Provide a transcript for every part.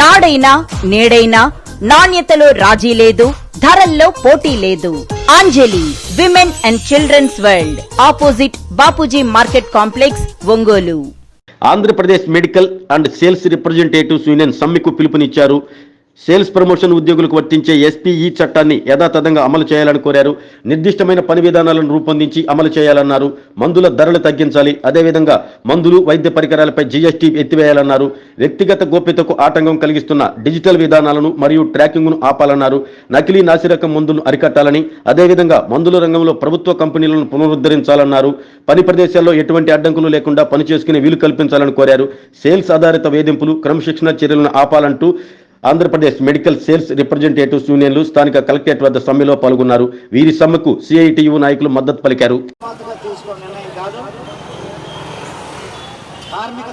నాడైనా నేడైనా నాణ్యతలో రాజీ లేదు ధరల్లో పోటీ లేదు. Anjali women and childrens world opposite Bapuji market complex Ongole. Andhra Pradesh medical and sales representatives union సమ్మెకు పిలుపునిచ్చారు సేల్స్ ప్రమోషన్ ఉద్యోగులకు వర్తించే ఎస్పీఈ చట్టాన్ని యథాతథంగా అమలు చేయాలని కోరారు. నిర్దిష్టమైన పని విధానాలను రూపొందించి అమలు చేయాలన్నారు. మందుల ధరలు తగ్గించాలి. అదేవిధంగా మందులు వైద్య పరికరాలపై జీఎస్టీ ఎత్తివేయాలన్నారు. వ్యక్తిగత గోప్యతకు ఆటంకం కలిగిస్తున్న డిజిటల్ విధానాలను మరియు ట్రాకింగ్ను ఆపాలన్నారు. నకిలీ నాసిరకం మందులను అరికట్టాలని అదేవిధంగా మందుల రంగంలో ప్రభుత్వ కంపెనీలను పునరుద్ధరించాలన్నారు. పని ప్రదేశాల్లో ఎటువంటి అడ్డంకులు లేకుండా పనిచేసుకునే వీలు కల్పించాలని కోరారు. సేల్స్ ఆధారిత వేధింపులు క్రమశిక్షణ చర్యలను ఆపాలంటూ ఆంధ్రప్రదేశ్ మెడికల్ సేల్స్ రిప్రజెంటేటివ్స్ యూనియన్లు స్థానిక కలెక్టరేట్ వద్ద సమ్మెలో పాల్గొన్నారు. వీరి సమ్మెకు సిఐటియు నాయకులు మద్దతు పలికారు. కార్మిక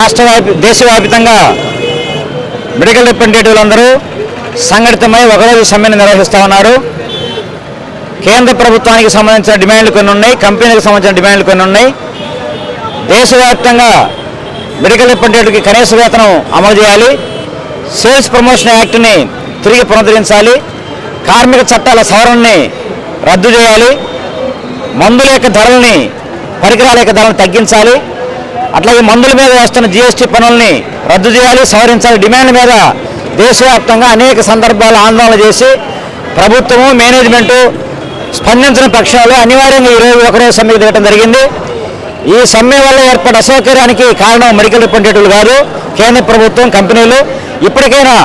రాష్ట్రవ్యాపి దేశవ్యాప్తంగా మెడికల్ రిప్రజెంటేటివ్లందరూ సంఘటితమై ఒకరోజు సమ్మెను నిర్వహిస్తూ ఉన్నారు. కేంద్ర ప్రభుత్వానికి సంబంధించిన డిమాండ్లు కొన్ని ఉన్నాయి కంపెనీలకు సంబంధించిన డిమాండ్లు కొన్ని ఉన్నాయి. దేశవ్యాప్తంగా మెడికల్ రిప్రజెంటేటివ్కి కనీస వేతనం అమలు చేయాలి. సేల్స్ ప్రమోషన్ యాక్ట్ని తిరిగి పునరుద్ధరించాలి. కార్మిక చట్టాల సవరణని రద్దు చేయాలి. మందుల యొక్క ధరల్ని పరికరాల యొక్క ధరలను తగ్గించాలి. అట్లాగే మందుల మీద వేస్తున్న జీఎస్టీ పనుల్ని రద్దు చేయాలి సవరించాలి. డిమాండ్ మీద దేశవ్యాప్తంగా అనేక సందర్భాలు ఆందోళన చేసి ప్రభుత్వము మేనేజ్మెంటు స్పందించిన పక్షాలు అనివార్యంగా ఈరోజు ఒకరే సమ్మెకు దిగడం జరిగింది. ఈ సమ్మె వల్ల ఏర్పడిన అసౌకర్యానికి కారణం మెడికల్ రిప్రజెంటేటివ్లు కాదు కేంద్ర ప్రభుత్వం కంపెనీలు. ఇప్పటికైనా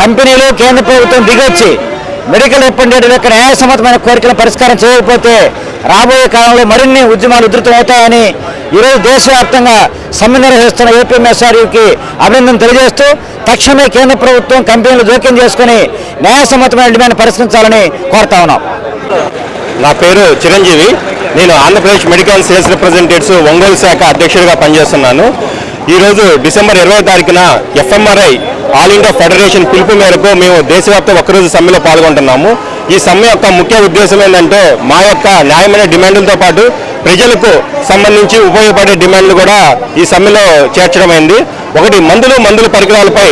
కంపెనీలు కేంద్ర ప్రభుత్వం దిగొచ్చి మెడికల్ రిప్రజెంటేటివ్ యొక్క న్యాయసమ్మతమైన కోరికలను పరిష్కారం చేయకపోతే రాబోయే కాలంలో మరిన్ని ఉద్యమాలు ఉధృతమవుతాయని ఈరోజు దేశవ్యాప్తంగా సమ్మె నిర్వహిస్తున్న ఏపీఎంఎస్ఆర్యూకి అభినందన తెలియజేస్తూ తక్షణమే కేంద్ర ప్రభుత్వం కంపెనీలు జోక్యం చేసుకుని న్యాయసమ్మతమైన డిమాండ్ పరిష్కరించాలని కోరుతా ఉన్నాం. నా పేరు చిరంజీవి. నేను Andhra Pradesh medical sales representatives Ongole శాఖ అధ్యక్షుడిగా పనిచేస్తున్నాను. ఈరోజు డిసెంబర్ ఇరవై తారీఖున ఎఫ్ఎంఆర్ఐ ఆల్ ఇండియా ఫెడరేషన్ పిలుపు మేరకు మేము దేశవ్యాప్త ఒక్కరోజు సమ్మెలో పాల్గొంటున్నాము. ఈ సమ్మె యొక్క ముఖ్య ఉద్దేశం ఏంటంటే మా యొక్క న్యాయమైన డిమాండ్లతో పాటు ప్రజలకు సంబంధించి ఉపయోగపడే డిమాండ్లు కూడా ఈ సమ్మెలో చేర్చడమైంది. ఒకటి మందులు మందుల పరికరాలపై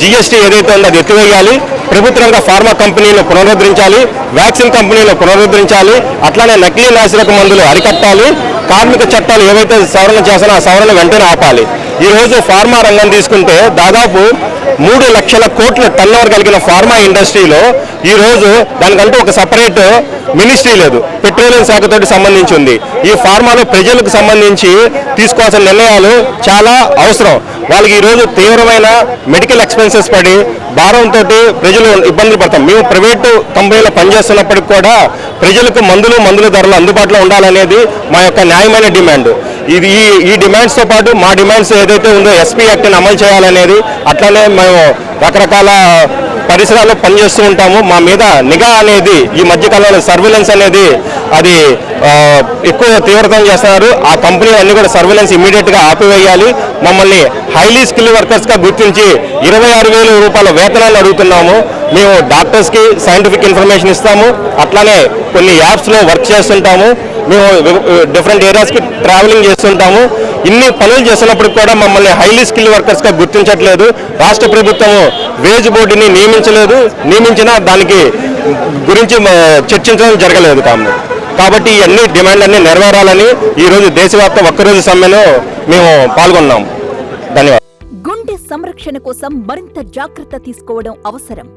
జీఎస్టీ ఏదైతే ఉందో అది ఎత్తివేయాలి. ప్రభుత్వ రంగ ఫార్మా కంపెనీలను పునరుద్ధరించాలి. వ్యాక్సిన్ కంపెనీలను పునరుద్ధరించాలి. అట్లానే నకిలీ నాసిరక మందులు అరికట్టాలి. కార్మిక చట్టాలు ఏవైతే సవరణ చేస్తానో ఆ సవరణ వెంటనే ఆపాలి. ఈ రోజు ఫార్మా రంగం తీసుకుంటే దాదాపు మూడు లక్షల కోట్ల టర్నోవర్ కలిగిన ఫార్మా ఇండస్ట్రీలో ఈరోజు దానికంటూ ఒక సపరేట్ మినిస్ట్రీ లేదు. పెట్రోలియం శాఖతోటి సంబంధించి ఉంది. ఈ ఫార్మాలో ప్రజలకు సంబంధించి తీసుకోవాల్సిన నిర్ణయాలు చాలా అవసరం. వాళ్ళకి ఈ రోజు తీవ్రమైన మెడికల్ ఎక్స్పెన్సెస్ పడి భారంతో ప్రజలు ఇబ్బందులు పడతాం. మేము ప్రైవేటు కంపెనీలో పనిచేస్తున్నప్పటికి కూడా ప్రజలకు మందులు మందుల ధరలు అందుబాటులో ఉండాలనేది మా యొక్క న్యాయమైన డిమాండ్. ఇది ఈ ఈ డిమాండ్స్తో పాటు మా డిమాండ్స్ ఏదైతే ఉందో ఎస్పీ యాక్ట్ని అమలు చేయాలనేది అట్లానే మేము రకరకాల పరిసరాల్లో పనిచేస్తూ ఉంటాము. మా మీద నిఘా అనేది ఈ మధ్యకాలంలో సర్వేలెన్స్ అనేది అది ఎక్కువ తీవ్రతం చేస్తున్నారు. ఆ కంపెనీ అన్ని కూడా సర్వేలెన్స్ ఇమీడియట్గా ఆపివేయాలి. మమ్మల్ని హైలీ స్కిల్ వర్కర్స్గా గుర్తించి ఇరవై ఆరు వేల రూపాయల వేతనాలు అడుగుతున్నాము. మేము డాక్టర్స్కి సైంటిఫిక్ ఇన్ఫర్మేషన్ ఇస్తాము. అట్లానే కొన్ని యాప్స్లో వర్క్ చేస్తుంటాము. మేము డిఫరెంట్ ఏరియాస్కి ట్రావెలింగ్ చేస్తుంటాము. ఇన్ని పనులు చేస్తున్నప్పుడు కూడా మమ్మల్ని హైలీ స్కిల్ వర్కర్స్గా గుర్తించట్లేదు. రాష్ట్ర ప్రభుత్వము వేజ్ బోర్డుని నియమించలేదు. నియమించినా దానికి గురించి చర్చించడం జరగలేదు కాము. కాబట్టి ఈ అన్ని డిమాండ్లన్నీ నెరవేరాలని ఈ రోజు దేశవ్యాప్త ఒక్కరోజు సమ్మెలో మేము పాల్గొన్నాం ధన్యవాదాలు. గుండె సంరక్షణ కోసం మరింత జాగ్రత్త తీసుకోవడం అవసరం.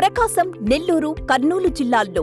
ప్రకాశం నెల్లూరు కర్నూలు జిల్లాల్లో